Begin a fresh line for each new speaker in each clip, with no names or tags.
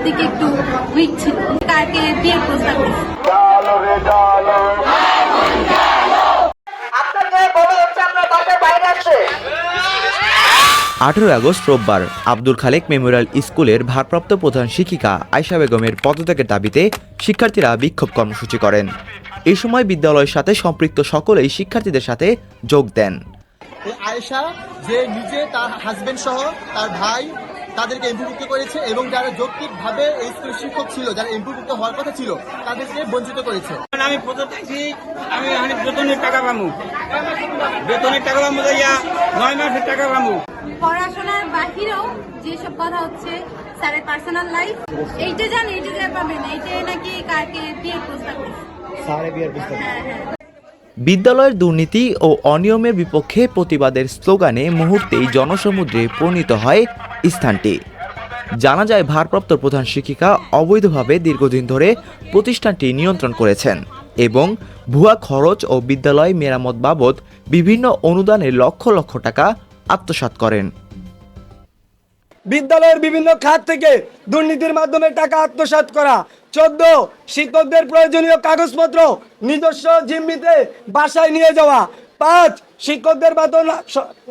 পড়াশোনার দিকে একটু উইক ছিল। কারকে বিয়ের প্রস্তাব
আঠেরোই আগস্ট রোববার আব্দুল খালেক মেমোরিয়াল স্কুলের ভারপ্রাপ্ত প্রধান শিক্ষিকা আয়শা বেগমের পদত্যাগের দাবিতে শিক্ষার্থীরা বিক্ষোভ কর্মসূচি করেন। এ সময় বিদ্যালয়ের সাথে সম্পৃক্ত সকলেই শিক্ষার্থীদের সাথে যোগ দেন।
এই আয়েশা যে নিজে তার হাজবেন্ড সহ তার ভাই তাদেরকে এমপিভুক্ত করেছে এবং যারা যৌক্তিকভাবে এই স্কুলের শিক্ষক ছিল যারা এমপিভুক্ত হওয়ার কথা ছিল তাদেরকে বঞ্চিত করেছে।
আমি আমি অনেক বেতনের টাকা পাবো। বেতনের টাকা পাবো যাইয়া নয় মাসের টাকা পাবো।
পড়াশোনার বাহিরেও যেসব কথা হচ্ছে স্যারের পার্সোনাল লাইফ এইটা জান এইটা পাবেন এইটা নাকি কারকে বিয়ের প্রস্তাব দিয়েছে। হ্যাঁ হ্যাঁ।
বিদ্যালয়ের দুর্নীতি ও অনিয়মের বিপক্ষে প্রতিবাদের স্লোগানে মুহূর্তেই জনসমুদ্রে পরিণত হয় স্থানটি। জানা যায়, ভারপ্রাপ্ত প্রধান শিক্ষিকা অবৈধভাবে দীর্ঘদিন ধরে প্রতিষ্ঠানটি নিয়ন্ত্রণ করেছেন এবং ভুয়া খরচ ও বিদ্যালয় মেরামত বাবদ বিভিন্ন অনুদানে লক্ষ লক্ষ টাকা আত্মসাৎ করেন।
বিদ্যালয়ের বিভিন্ন খাত থেকে দুর্নীতির মাধ্যমে টাকা আত্মসাৎ করা চোদ্দ শিক্ষকদের প্রয়োজনীয় কাগজপত্র নিজস্ব জিম্মিতে বাসায় নিয়ে যাওয়া। পাঁচ শিক্ষকদের বেতন,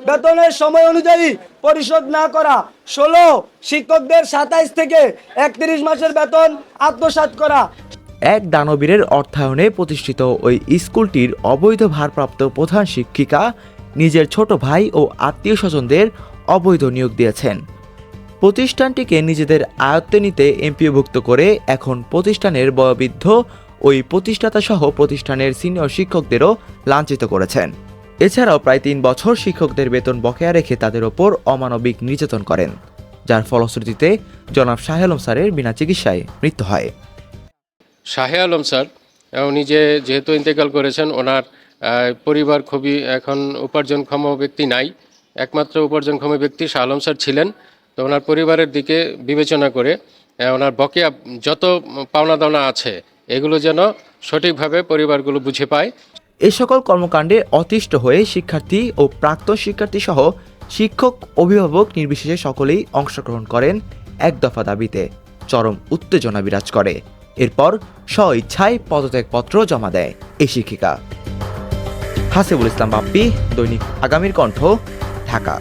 বেতনের সময় অনুযায়ী পরিশোধ না করা। ষোলো শিক্ষকদের সাতাইশ থেকে একত্রিশ মাসের বেতন আত্মসাৎ করা।
এক দানবীরের অর্থায়নে প্রতিষ্ঠিত ওই স্কুলটির অবৈধ ভারপ্রাপ্ত প্রধান শিক্ষিকা নিজের ছোট ভাই ও আত্মীয় স্বজনদের অবৈধ নিয়োগ দিয়েছেন। প্রতিষ্ঠানটিকে নিজেদের আয়ত্তে নিতে এমপিওভুক্ত করে এখন প্রতিষ্ঠানের বয়োবৃদ্ধ ওই প্রতিষ্ঠাতা সহ প্রতিষ্ঠানের সিনিয়র শিক্ষকদেরও লাঞ্ছিত করেছেন। এছাড়াও প্রায় তিন বছর শিক্ষকদের বেতন বকেয়া রেখে তাদের ওপর অমানবিক নির্যাতন করেন, যার ফলশ্রুতিতে জনাব শাহে আলম স্যারের বিনা চিকিৎসায় মৃত্যু হয়।
শাহে আলম স্যার উনি যে যেহেতু ইন্তেকাল করেছেন, ওনার পরিবার খুবই এখন উপার্জনক্ষম ব্যক্তি নাই, একমাত্র উপার্জনক্ষম ব্যক্তি শাহ আলম স্যার ছিলেন। তো ওনার পরিবারের দিকে বিবেচনা করে ওনার বকেয়া যত পাওনা দাওনা আছে, এগুলো যেন সঠিকভাবে পরিবারগুলো বুঝে পায়।
এ সকল কর্মকাণ্ডে অতিষ্ঠ হয়ে শিক্ষার্থী ও প্রাক্তন শিক্ষার্থী সহ শিক্ষক, অভিভাবক নির্বিশেষে সকলেই অংশগ্রহণ করেন এক দফা দাবিতে। চরম উত্তেজনা বিরাজ করে। এরপর স্ব ইচ্ছায় পদত্যাগপত্র জমা দেয় এই শিক্ষিকা। হাসিবুল ইসলাম বাপ্পি, দৈনিক আগামীর কণ্ঠ, ঢাকা।